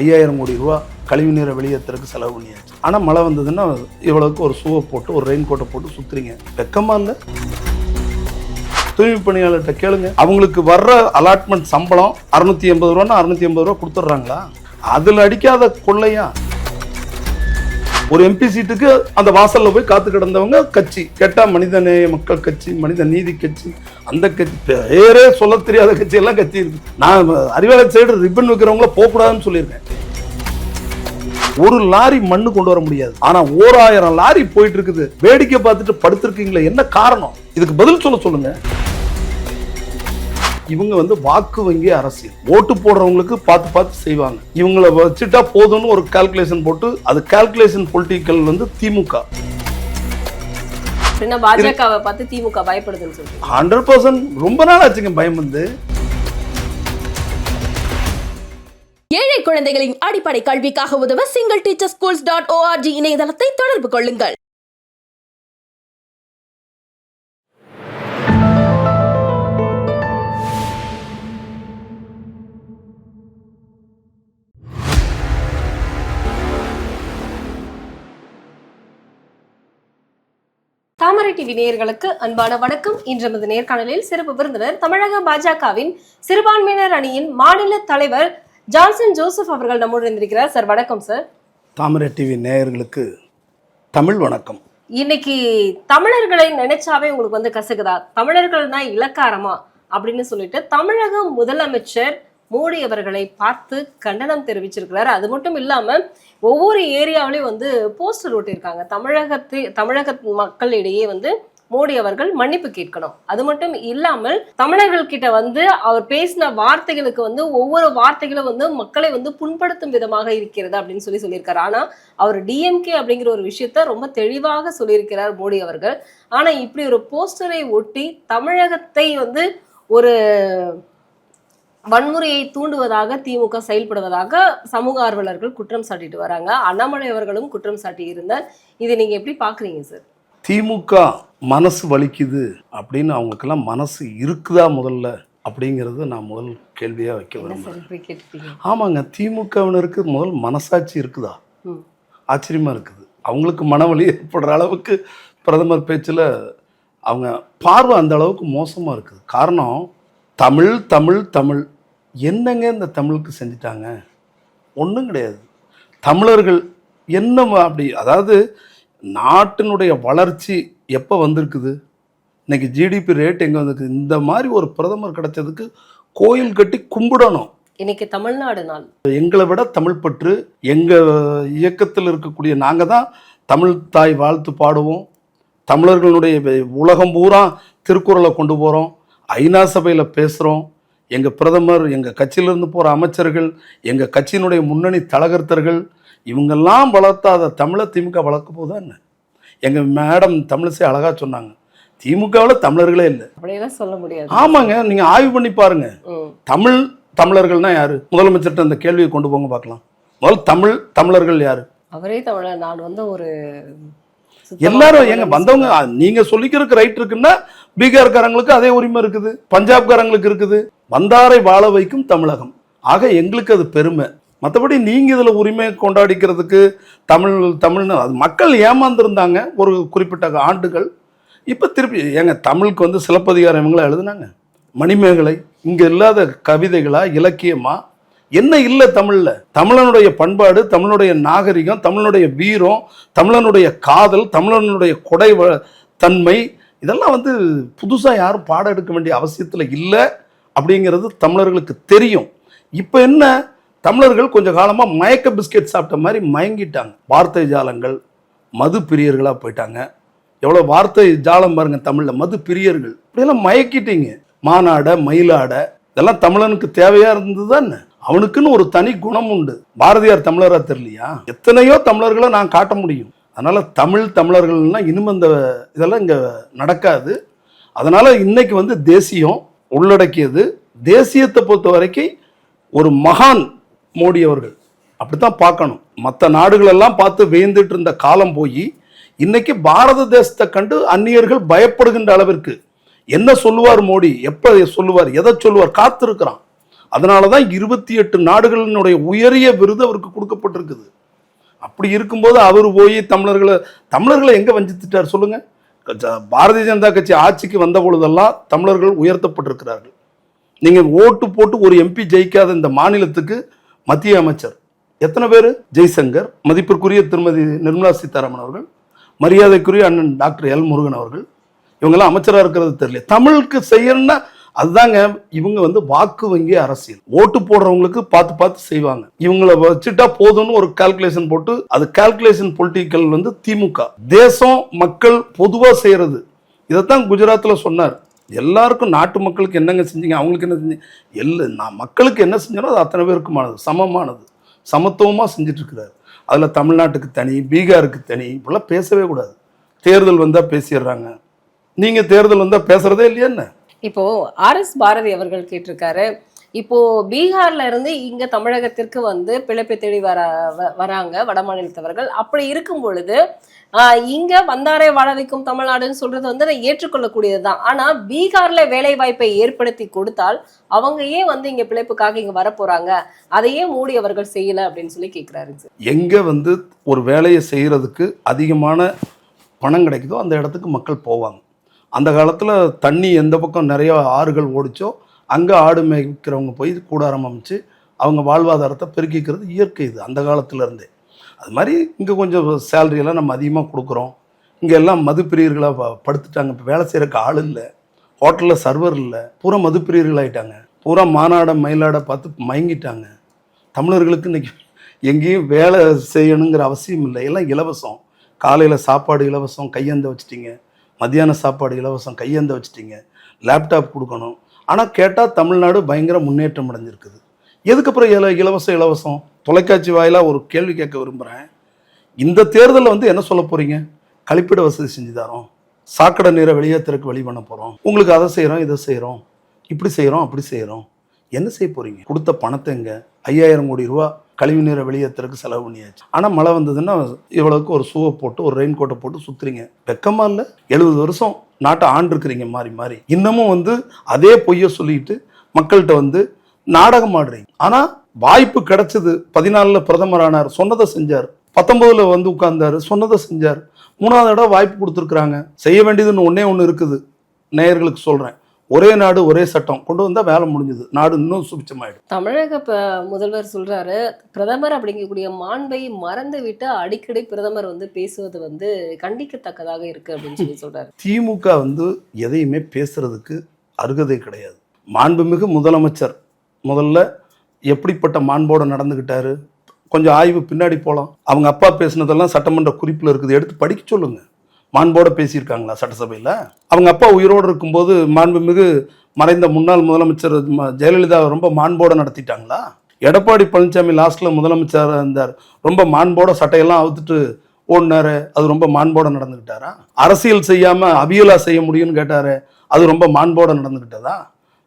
ஐயாயிரம் கோடி ரூபா கழிவு நீரை வெளியேற்றுறதுக்கு செலவு பண்ணியாச்சு. ஆனால் மழை வந்ததுன்னா இவ்வளவுக்கு ஒரு ஷூவை போட்டு ஒரு ரெயின் கோட்டை போட்டு சுற்றுறீங்க வெக்கமாக இல்லை? தூய்மை பணியாளர்கிட்ட கேளுங்க. அவங்களுக்கு வர்ற அலாட்மெண்ட் சம்பளம் அறுநூத்தி எண்பது ரூபான்னா அறுநூத்தி எண்பது ரூபா கொடுத்துட்றாங்களா? அதில் அடிக்காத கொள்ளையா? ஒரு எம்பி சீட்டுக்கு அந்த வாசல்ல போய் காத்து கிடந்தவங்க கட்சி. கேட்டா மனிதநேய மக்கள் கட்சி மனித நீதி கட்சி அந்த கட்சி. பேரே சொல்ல தெரியாத கட்சி எல்லாம் கட்சி இருக்கு. நான் அறிவாளர் சைடு ரிப்பன் வைக்கிறவங்கள போகக்கூடாதுன்னு சொல்லியிருக்கேன். ஒரு லாரி மண்ணு கொண்டு வர முடியாது. ஆனா ஓராயிரம் லாரி போயிட்டு இருக்குது. வேடிக்கை பார்த்துட்டு படுத்திருக்கீங்களே என்ன காரணம்? இதுக்கு பதில் சொல்ல சொல்லுங்க. இவங்க வந்து வாக்கு வங்கி அரசியல். ஓட்டு போடுறவங்களுக்கு பார்த்து பார்த்து செய்வாங்க. இவங்கள வச்சுட்டா போதும்னு ஒரு கால்குலேஷன் போட்டு அது கால்குலேஷன் பொலிட்டிக்கல் வந்து திமுக. பாஜகவை பார்த்து திமுக பயப்படுதுன்னு ஹண்ட்ரட் பர்சன்ட் ரொம்ப நாள் ஆச்சுங்க பயம் வந்து. ஏழை குழந்தைகளின் அடிப்படை கல்விக்காக உதவ single teacher schools dot ORG இணையதளத்தை தொடர்பு கொள்ளுங்கள். தாமரை டிவி நேயர்களுக்கு அன்பான வணக்கம். இன்று நமது நேர்காணலில் சிறப்பு விருந்தினர் தமிழக பாஜகவின் சிறுபான்மையினர் அணியின் மாநில தலைவர் ஜான்சன் ஜோசப் அவர்கள் நம்முடன் இருந்திருக்கிறார் சார் வணக்கம் சார். தாமரை டிவி நேயர்களுக்கு தமிழ் வணக்கம். இன்னைக்கு தமிழர்களை நினைச்சாவே உங்களுக்கு வந்து கசக்குதா? தமிழர்கள்னா இலக்காரமா? அப்படின்னு சொல்லிட்டு தமிழக முதலமைச்சர் மோடி அவர்களை பார்த்து கண்டனம் தெரிவிச்சிருக்கிறார். அது மட்டும் இல்லாம ஒவ்வொரு ஏரியாவிலையும் வந்து போஸ்டர் ஒட்டியிருக்காங்க. தமிழகத்தை தமிழக மக்களிடையே வந்து மோடி அவர்கள் மன்னிப்பு கேட்கணும். அது மட்டும் இல்லாமல் தமிழர்கள் கிட்ட வந்து அவர் பேசின வார்த்தைகளுக்கு வந்து ஒவ்வொரு வார்த்தைகளும் வந்து மக்களை வந்து புண்படுத்தும் விதமாக இருக்கிறது அப்படின்னு சொல்லி சொல்லியிருக்காரு. ஆனா அவர் டிஎம்கே அப்படிங்கிற ஒரு விஷயத்த ரொம்ப தெளிவாக சொல்லியிருக்கிறார் மோடி அவர்கள். ஆனா இப்படி ஒரு போஸ்டரை ஒட்டி தமிழகத்தை வந்து ஒரு வன்முறையை தூண்டுவதாக திமுக செயல்படுவதாக சமூக ஆர்வலர்கள் குற்றம் சாட்டிட்டு வராங்க. அண்ணாமலை அவர்களும் குற்றம் சாட்டி இருந்தார் இதை நீங்க எப்படி பாக்குறீங்க சார் திமுக மனசு வலிக்குது அப்படின்னு அவங்களுக்கெல்லாம் மனசு இருக்குதா முதல்ல அப்படிங்கிறது நான் முதல் கேள்வியா வைக்க கேட்டுட்டீங்க? ஆமாங்க திமுகவினருக்கு முதல் மனசாட்சி இருக்குதா? ம். ஆச்சரியமா இருக்குது. அவங்களுக்கு மனவலி ஏற்படுற அளவுக்கு பிரதமர் பேச்சில் அவங்க பார்வை அந்த அளவுக்கு மோசமா இருக்குது. காரணம் தமிழ் தமிழ் தமிழ். என்னங்க இந்த தமிழுக்கு செஞ்சிட்டாங்க? ஒன்றும் கிடையாது. தமிழர்கள் என்ன அப்படி அதாவது நாட்டினுடைய வளர்ச்சி எப்போ வந்திருக்குது? இன்னைக்கு ஜிடிபி ரேட் எங்கே வந்திருக்கு இந்த மாதிரி ஒரு பிரதமர் கிடைச்சதுக்கு கோயில் கட்டி கும்பிடணும். இன்னைக்கு தமிழ்நாடு நாள். எங்களை விட தமிழ் பற்று எங்கள் இயக்கத்தில் இருக்கக்கூடிய நாங்கள் தான் தமிழ் தாய் வாழ்த்து பாடுவோம். தமிழர்களுடைய உலகம் பூரா திருக்குறளை கொண்டு போகிறோம் ஐநா சபையில் பேசுகிறோம் எங்கள் பிரதமர் எங்கள் கட்சியிலிருந்து போகிற அமைச்சர்கள் எங்கள் கட்சியினுடைய முன்னணி தலகர்த்தர்கள் இவங்கெல்லாம் வளர்த்தாத தமிழை திமுக வளர்க்க போதா என்ன? எங்கள் மேடம் தமிழிசை அழகாக சொன்னாங்க. திமுகவில் தமிழர்களே இல்லை. அப்படியெல்லாம் சொல்ல முடியாது. ஆமாங்க நீங்கள் ஆய்வு பண்ணி பாருங்க. தமிழ் தமிழர்கள்னா யாரு? முதலமைச்சர்கிட்ட அந்த கேள்வியை கொண்டு போங்க பார்க்கலாம். முதல் தமிழ் தமிழர்கள் யாரு? அவரே தமிழர் நான் வந்து ஒரு எல்லாரும் ஏங்க வந்தவங்க நீங்க சொல்லிக்கிறதுக்கு ரைட் இருக்குன்னா பீகார்காரங்களுக்கு அதே உரிமை இருக்குது பஞ்சாப்காரங்களுக்கு இருக்குது. வந்தாரை வாழ வைக்கும் தமிழகம். ஆக எங்களுக்கு அது பெருமை. மற்றபடி நீங்கள் இதில் உரிமை கொண்டாடிக்கிறதுக்கு தமிழ் தமிழ்னு அது மக்கள் ஏமாந்துருந்தாங்க ஒரு குறிப்பிட்ட ஆண்டுகள். இப்போ திருப்பி ஏங்க தமிழுக்கு வந்து சிலப்பதிகாரம் இவங்களா எழுதுனாங்க? மணிமேகலை இங்கே இல்லாத கவிதைகளா இலக்கியமா? என்ன இல்லை தமிழில்? தமிழனுடைய பண்பாடு தமிழனுடைய நாகரிகம் தமிழனுடைய வீரம் தமிழனுடைய காதல் தமிழனுடைய கொடை வ- தன்மை இதெல்லாம் வந்து புதுசாக யாரும் பாடம் எடுக்க வேண்டிய அவசியத்தில் இல்லை. அப்படிங்கிறது தமிழர்களுக்கு தெரியும். இப்போ என்ன? தமிழர்கள் கொஞ்சம் காலமாக மயக்க பிஸ்கெட் சாப்பிட்ட மாதிரி மயங்கிட்டாங்க. வார்த்தை ஜாலங்கள் மது பிரியர்களாக போயிட்டாங்க. எவ்வளோ வார்த்தை ஜாலம் பாருங்க தமிழில் மது பிரியர்கள். இப்படியெல்லாம் மயக்கிட்டீங்க. மானாட மயிலாட இதெல்லாம் தமிழனுக்கு தேவையாக இருந்தது தானே அவனுக்குன்னு ஒரு தனி குணம் உண்டு. பாரதியார் தமிழராக தெரியலையா? எத்தனையோ தமிழர்களை நான் காட்ட முடியும். அதனால் தமிழ் தமிழர்கள்னால் இனிமே இந்த இதெல்லாம் இங்கே நடக்காது. அதனால் இன்னைக்கு வந்து தேசியம் உள்ளடக்கியது தேசியத்தை பொறுத்த வரைக்கும் ஒரு மகான் மோடி அவர்கள். அப்படித்தான் பார்க்கணும். மற்ற நாடுகளெல்லாம் பார்த்து வேந்துட்டு இருந்த காலம் போய் இன்னைக்கு பாரத தேசத்தை கண்டு அந்நியர்கள் பயப்படுகின்ற அளவிற்கு என்ன சொல்லுவார் மோடி? எப்போ சொல்லுவார்? எதை சொல்லுவார்? காத்திருக்கிறான். அதனால தான் இருபத்தி எட்டு நாடுகளினுடைய உயரிய விருது அவருக்கு கொடுக்கப்பட்டிருக்குது. அப்படி இருக்கும்போது அவர் போய் தமிழர்களை தமிழர்களை எங்கே வஞ்சித்துட்டார் சொல்லுங்கள் பாரதிய ஜனதா கட்சி ஆட்சிக்கு வந்த பொழுதெல்லாம் தமிழர்கள் உயர்த்தப்பட்டிருக்கிறார்கள். நீங்கள் ஓட்டு போட்டு ஒரு எம்பி ஜெயிக்காத இந்த மாநிலத்துக்கு மத்திய அமைச்சர் எத்தனை பேர்? ஜெய்சங்கர் மதிப்பிற்குரிய திருமதி நிர்மலா சீதாராமன் அவர்கள் மரியாதைக்குரிய அண்ணன் டாக்டர் எல் முருகன் அவர்கள். இவங்கெல்லாம் அமைச்சராக இருக்கிறது தெரியல. தமிழுக்கு செய்யணும்னா அதுதாங்க இவங்க வந்து வாக்கு வங்கி அரசியல். ஓட்டு போடுறவங்களுக்கு பார்த்து பார்த்து செய்வாங்க. இவங்கள வச்சுட்டா போதும்னு ஒரு கால்குலேஷன் போட்டு அது கால்குலேஷன் பொலிட்டிக்கல் வந்து திமுக. தேசம் மக்கள் பொதுவா செய்யறது. இதைத்தான் குஜராத்தில் சொன்னார். எல்லாருக்கும் நாட்டு மக்களுக்கு என்னங்க செஞ்சீங்க? அவங்களுக்கு என்ன செஞ்சீங்க? எல்லா நான் மக்களுக்கு என்ன செஞ்சனோ அது அத்தனை பேருக்குமானது. சமமானது. சமத்துவமாக செஞ்சுட்டு அதில் தமிழ்நாட்டுக்கு தனி பீகாருக்கு தனி இப்படிலாம் பேசவே கூடாது. தேர்தல் வந்தால் பேசிடுறாங்க. நீங்கள் தேர்தல் வந்தால் பேசுகிறதே இல்லையா என்ன? இப்போ ஆர் எஸ் பாரதி அவர்கள் கேட்டிருக்காரு. இப்போ பீகார்ல இருந்து இங்க தமிழகத்திற்கு வந்து பிழைப்பை தேடி வர வ- வராங்க வட மாநிலத்தவர்கள். அப்படி இருக்கும் பொழுது இங்க வந்தாரை வாழ வைக்கும் தமிழ்நாடுன்னு சொல்றது வந்து நான் ஏற்றுக்கொள்ளக்கூடியதுதான். ஆனா பீகார்ல வேலை வாய்ப்பை ஏற்படுத்தி கொடுத்தால் அவங்க ஏன் வந்து இங்க பிழைப்புக்காக இங்க வரப்போறாங்க? அதையே மூடி அவர்கள் செய்யல அப்படின்னு சொல்லி கேட்கிறாரு சார். எங்கே வந்து ஒரு வேலையை செய்கிறதுக்கு அதிகமான பணம் கிடைக்குதோ அந்த இடத்துக்கு மக்கள் போவாங்க. அந்த காலத்தில் தண்ணி எந்த பக்கம் நிறைய ஆறுகள் ஓடிச்சோ அங்கே ஆடு மேய்க்கிறவங்க போய் கூடாரம் அமைச்சு அவங்க வாழ்வாதாரத்தை பெருக்கிக்கிறது இயற்கை இது அந்த காலத்துலேருந்தே அது மாதிரி இங்கே கொஞ்சம் சேலரியெல்லாம் நம்ம அதிகமாக கொடுக்குறோம். இங்கே எல்லாம் மதுப்பிரியர்களாக படுத்துட்டாங்க. இப்போ வேலை செய்கிறக்கு ஆள் இல்லை. ஹோட்டலில் சர்வர் இல்லை. பூரா மதுப்பிரியர்களாகிட்டாங்க பூரா மாநாட மயிலாட பார்த்து மயங்கிட்டாங்க. தமிழர்களுக்கு இன்னைக்கு எங்கேயும் வேலை செய்யணுங்கிற அவசியம் இல்லை. எல்லாம் இலவசம். காலையில் சாப்பாடு இலவசம் கையெந்த வச்சிட்டிங்க. மத்தியான சாப்பாடு இலவசம் கையேந்த வச்சிட்டீங்க. லேப்டாப் கொடுக்கணும். ஆனால் கேட்டால் தமிழ்நாடு பயங்கர முன்னேற்றம் அடைஞ்சிருக்குது. எதுக்கப்புறம் இல இலவச இலவசம்? தொலைக்காட்சி வாயிலாக ஒரு கேள்வி கேட்க விரும்புகிறேன் இந்த தேர்தலில் வந்து என்ன சொல்ல போகிறீங்க கழிப்பிட வசதி செஞ்சு தரோம். சாக்கடை நீரை வெளியேற்றுறதுக்கு வழி பண்ண போகிறோம் உங்களுக்கு அதை செய்கிறோம் இதை செய்கிறோம் இப்படி செய்கிறோம் அப்படி செய்கிறோம் என்ன செய்ய போகிறீங்க கொடுத்த பணத்தை எங்கே? ஐயாயிரம் கோடி ரூபா கழிவு நீரை வெளியேற்றுறதுக்கு செலவு பண்ணியாச்சு. ஆனால் மழை வந்ததுன்னா இவ்வளவுக்கு ஒரு ஷூவை போட்டு ஒரு ரெயின் கோட்டை போட்டு சுற்றுறீங்க வெக்கமாக இல்லை? எழுபது வருஷம் நாட்டை ஆண்டிருக்கிறீங்க மாறி மாறி. இன்னமும் வந்து அதே பொய்யை சொல்லிட்டு மக்கள்கிட்ட வந்து நாடகம் ஆடுறீங்க. ஆனால் வாய்ப்பு கிடைச்சது. பதினாலில் பிரதமரானார் சொன்னதை செஞ்சார். பத்தொன்பதுல வந்து உட்கார்ந்தாரு சொன்னதை செஞ்சார். மூணாவது இடம் வாய்ப்பு கொடுத்துருக்குறாங்க. செய்ய வேண்டியதுன்னு ஒன்றே ஒன்று இருக்குது. நேயர்களுக்கு சொல்கிறேன் ஒரே நாடு ஒரே சட்டம். கொண்டு வந்தால் வேலை முடிஞ்சுது. நாடு இன்னும் சுபிச்சமாயிடும் தமிழக முதல்வர் சொல்றாரு பிரதமர் அப்படிங்கக்கூடிய மாண்பை மறந்து விட்டு அடிக்கடி பிரதமர் வந்து பேசுவது வந்து கண்டிக்கத்தக்கதாக இருக்கு அப்படின்னு சொல்லி சொல்றாரு. திமுக வந்து எதையுமே பேசுறதுக்கு அருகதை கிடையாது. மாண்புமிகு முதலமைச்சர் முதல்ல எப்படிப்பட்ட மாண்போட நடந்துக்கிட்டாரு கொஞ்சம் ஆய்வு பின்னாடி போகலாம் அவங்க அப்பா பேசுனதெல்லாம் சட்டமன்ற குறிப்பில் இருக்குது. எடுத்து படிக்க சொல்லுங்க. மாண்போட பேசியிருக்காங்களா சட்டசபையில்? அவங்க அப்பா உயிரோடு இருக்கும்போது மாண்புமிகு மறைந்த முன்னாள் முதலமைச்சர் ஜெயலலிதா ரொம்ப மாண்போட நடத்திட்டாங்களா? எடப்பாடி பழனிசாமி லாஸ்ட்ல முதலமைச்சர் இருந்தார். ரொம்ப மாண்போட சட்டையெல்லாம் அவுத்துட்டு ஓடினாரு. அது ரொம்ப மாண்போட நடந்துக்கிட்டாரா அரசியல் செய்யாம அபியலா செய்ய முடியும்னு கேட்டாரு அது ரொம்ப மாண்போட நடந்துக்கிட்டதா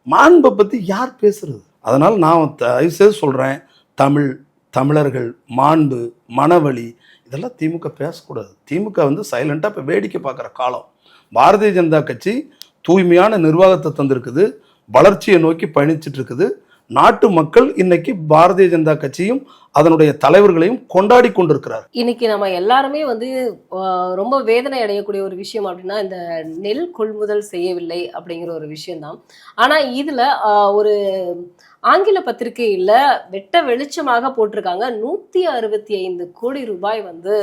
மாண்பை பத்தி யார் பேசுறது? அதனால நான் தயவு செய்து சொல்றேன் தமிழ் தமிழர்கள் மாண்பு மனவழி இதெல்லாம் திமுக பேசக்கூடாது. திமுக வந்து சைலண்ட்டாக இப்போ வேடிக்கை பார்க்குற காலம். பாரதிய ஜனதா கட்சி தூய்மையான நிர்வாகத்தை தந்திருக்குது. வளர்ச்சியை நோக்கி பயணிச்சுட்டு இருக்குது நாட்டு மக்கள் இன்னைக்கு பாரதிய ஜனதா கட்சியும் அதனுடைய தலைவர்களையும் கொண்டாடி கொண்டிருக்கிறார். இன்னைக்கு நம்ம எல்லாருமே வந்து ரொம்ப வேதனை அடையக்கூடிய ஒரு விஷயம் அப்படின்னா இந்த நெல் கொள்முதல் செய்யவில்லை அப்படிங்கிற ஒரு விஷயம்தான். ஆனால் இதில் ஒரு ஆங்கில பத்திரிகையில வெட்ட வெளிச்சமாக போட்டிருக்காங்க. நூத்தி அறுபத்தி ஐந்து கோடி ரூபாய் வந்து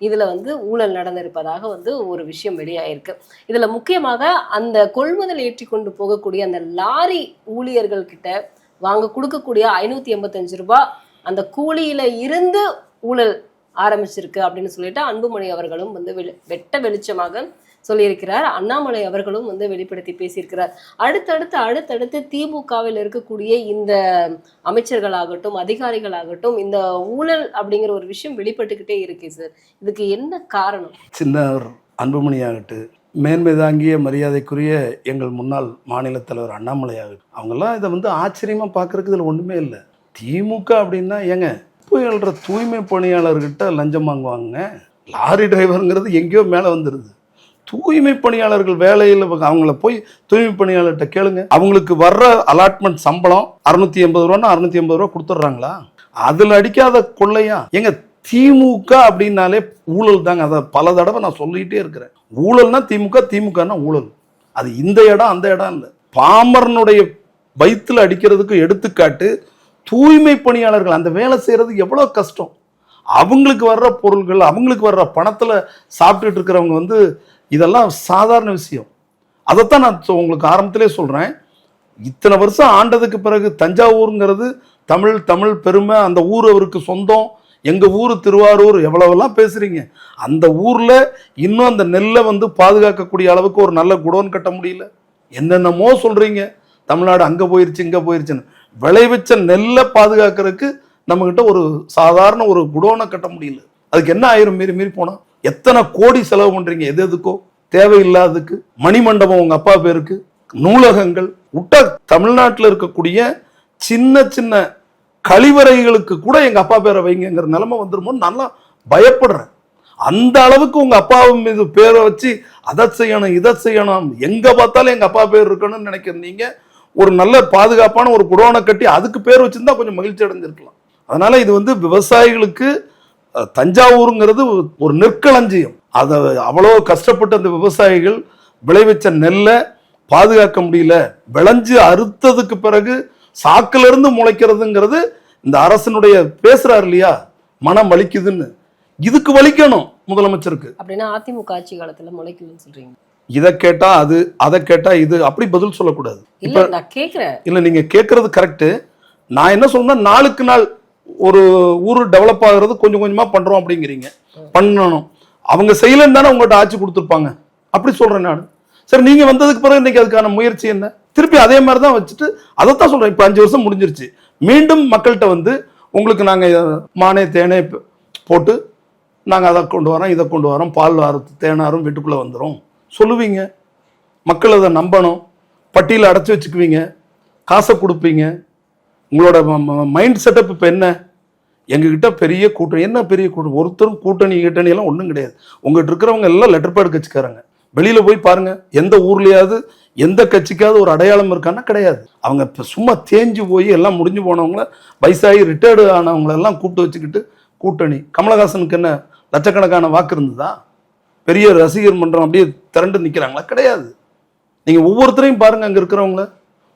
இதுல வந்து ஊழல் நடந்திருப்பதாக வந்து ஒரு விஷயம் வெளியாயிருக்கு. இதுல முக்கியமாக அந்த கொள்முதல் ஏற்றி கொண்டு போகக்கூடிய அந்த லாரி ஊழியர்கள் கிட்ட வாங்க கொடுக்கக்கூடிய ஐநூத்தி எண்பத்தஞ்சு ரூபாய் அந்த கூலியில இருந்து ஊழல் ஆரம்பிச்சிருக்கு அப்படின்னு சொல்லிட்டு அன்புமணி அவர்களும் வந்து வெளி- வெட்ட வெளிச்சமாக சொல்லியிருக்கிறார். அண்ணாமலை அவர்களும் வந்து வெளிப்படுத்தி பேசியிருக்கிறார். அடுத்தடுத்து அடுத்தடுத்து திமுகவில் இருக்கக்கூடிய இந்த அமைச்சர்களாகட்டும் அதிகாரிகளாகட்டும் இந்த ஊழல் அப்படிங்கிற ஒரு விஷயம் வெளிப்பட்டுக்கிட்டே இருக்கு சார். இதுக்கு என்ன காரணம்? சின்ன அன்புமணி ஆகட்டு மேன்மை தாங்கிய மரியாதைக்குரிய எங்கள் முன்னாள் மாநில தலைவர் அண்ணாமலை ஆகட்டும் அவங்கெல்லாம் இதை வந்து ஆச்சரியமா பார்க்கறதுக்கு இதில் ஒண்ணுமே இல்லை. திமுக அப்படின்னா ஏங்க புயல்ற தூய்மை பணியாளர்கிட்ட லஞ்சம் வாங்குவாங்க லாரி டிரைவருங்கிறது எங்கேயோ மேலே வந்துடுது தூய்மை பணியாளர்கள் வேலையில் அவங்கள போய் தூய்மை பணியாளர்கிட்ட கேளுங்க. அவங்களுக்கு வர்ற அலாட்மெண்ட் சம்பளம் அறுநூத்தி எண்பது ரூபான்னா அறுநூத்தி எண்பது ரூபா கொடுத்துட்றாங்களா? அதில் அடிக்காத கொள்ளையா? எங்க திமுக அப்படின்னாலே ஊழல் தாங்க. அதை பல தடவை நான் சொல்லிக்கிட்டே இருக்கிறேன். ஊழல்னா திமுக திமுகனா ஊழல். அது இந்த இடம் அந்த இடம் இல்லை. பாமரனுடைய வயிற்றில் அடிக்கிறதுக்கு எடுத்துக்காட்டு தூய்மை பணியாளர்கள் அந்த வேலை செய்கிறது எவ்வளோ கஷ்டம்? அவங்களுக்கு வர்ற பொருள்கள் அவங்களுக்கு வர்ற பணத்தில் சாப்பிட்டுட்டு இருக்கிறவங்க வந்து இதெல்லாம் சாதாரண விஷயம். அதைத்தான் நான் உங்களுக்கு ஆரம்பத்திலே சொல்கிறேன் இத்தனை வருஷம் ஆண்டதுக்கு பிறகு தஞ்சாவூருங்கிறது தமிழ் தமிழ் பெருமை அந்த ஊர் அவருக்கு சொந்தம். எங்கள் ஊர் திருவாரூர் எவ்வளவெல்லாம் பேசுகிறீங்க அந்த ஊரில் இன்னும் அந்த நெல்லை வந்து பாதுகாக்கக்கூடிய அளவுக்கு ஒரு நல்ல குடோன் கட்ட முடியல. என்னென்னமோ சொல்கிறீங்க தமிழ்நாடு அங்கே போயிருச்சு இங்கே போயிருச்சுன்னு. விளைவிச்ச நெல்லை பாதுகாக்கிறதுக்கு நம்மக்கிட்ட ஒரு சாதாரண ஒரு குடோனை கட்ட முடியல. அதுக்கு என்ன ஆயிரம்? மீறி மீறி போனால் எத்தனை கோடி செலவு பண்றீங்க? எது எதுக்கோ? தேவையில்லாததுக்கு மணிமண்டபம் உங்க அப்பா பேருக்கு நூலகங்கள் உட்ட தமிழ்நாட்டில் இருக்கக்கூடிய சின்ன சின்ன கழிவறைகளுக்கு கூட எங்க அப்பா பேரை வைங்கங்கிற நிலைமை வந்துருமோ நல்லா பயப்படுறேன். அந்த அளவுக்கு உங்க அப்பா மீது பேரை வச்சு அதை செய்யணும் இதை செய்யணும் எங்க பார்த்தாலும் எங்க அப்பா பேர் இருக்கணும்னு நினைக்கிறீங்க ஒரு நல்ல பாதுகாப்பான ஒரு குடோனை கட்டி அதுக்கு பேர் வச்சிருந்தா கொஞ்சம் மகிழ்ச்சி அடைஞ்சிருக்கலாம். அதனால இது வந்து விவசாயிகளுக்கு தஞ்சாவூருங்கிறது ஒரு நெற்களஞ்சியம். அதை அவ்வளோ கஷ்டப்பட்டு அந்த விவசாயிகள் விளைவிச்ச நெல்லை பாதுகாக்க முடியல. விளைஞ்சு அறுத்ததுக்கு பிறகு சாக்குல இருந்து முளைக்கிறதுங்கிறது இந்த அரசனுடைய பேசுறாரு இல்லையா? மனம் வலிக்குதுன்னு. இதுக்கு வலிக்கணும் முதலமைச்சருக்கு. அப்படின்னா அதிமுக ஆட்சி காலத்துல முளைக்கலன்னு சொல்றீங்க. இதை கேட்டா அது அதை கேட்டா இது அப்படி பதில் சொல்லக்கூடாது. இல்ல நான் கேக்குறேன். இல்ல நீங்க கேட்கறது கரெக்ட் நான் என்ன சொல்றேன்னா நாளுக்கு நாள் ஒரு ஊர் டெவலப் ஆகுறது கொஞ்சம் கொஞ்சமாக பண்ணுறோம் அப்படிங்கிறீங்க. பண்ணணும். அவங்க செய்யலன்னு தானே உங்கள்கிட்ட ஆட்சி கொடுத்துருப்பாங்க. அப்படி சொல்கிறேன் நான். சரி நீங்கள் வந்ததுக்கு பிறகு இன்னைக்கு அதுக்கான முயற்சி என்ன? திருப்பி அதே மாதிரி தான் வச்சுட்டு அதைத்தான் சொல்கிறேன் இப்போ அஞ்சு வருஷம் முடிஞ்சிருச்சு. மீண்டும் மக்கள்கிட்ட வந்து உங்களுக்கு நாங்கள் மானே தேனே போட்டு நாங்கள் அதை கொண்டு வரோம் இதை கொண்டு வரோம் பால் அறுத்து தேனாரும் வீட்டுக்குள்ளே வந்துடும் சொல்லுவீங்க. மக்கள் அதை நம்பணும். பட்டியலை அடைச்சி வச்சுக்குவீங்க. காசை கொடுப்பீங்க. உங்களோட மைண்ட் செட்டப் இப்போ என்ன? எங்ககிட்ட பெரிய கூட்டணி என்ன பெரிய கூட்டணி ஒருத்தரும் கூட்டணி கீட்டணி எல்லாம் ஒன்றும் கிடையாது. உங்கள்கிட்ட இருக்கிறவங்க எல்லாம் லெட்டர் பேட் கட்சிக்காரங்க. வெளியில் போய் பாருங்க எந்த ஊர்லேயாவது எந்த கட்சிக்காவது ஒரு அடையாளம் இருக்கான்னா கிடையாது. அவங்க இப்போ சும்மா தேஞ்சு போய் எல்லாம் முடிஞ்சு போனவங்கள வயசாகி ரிட்டையர்டு ஆனவங்களெல்லாம் கூப்பிட்டு வச்சுக்கிட்டு கூட்டணி. கமலஹாசனுக்கு என்ன லட்சக்கணக்கான வாக்கு இருந்ததா? பெரிய ரசிகர் மன்றம் அப்படியே திரண்டு நிற்கிறாங்களா கிடையாது. நீங்கள் ஒவ்வொருத்தரையும் பாருங்கள் அங்கே இருக்கிறவங்கள.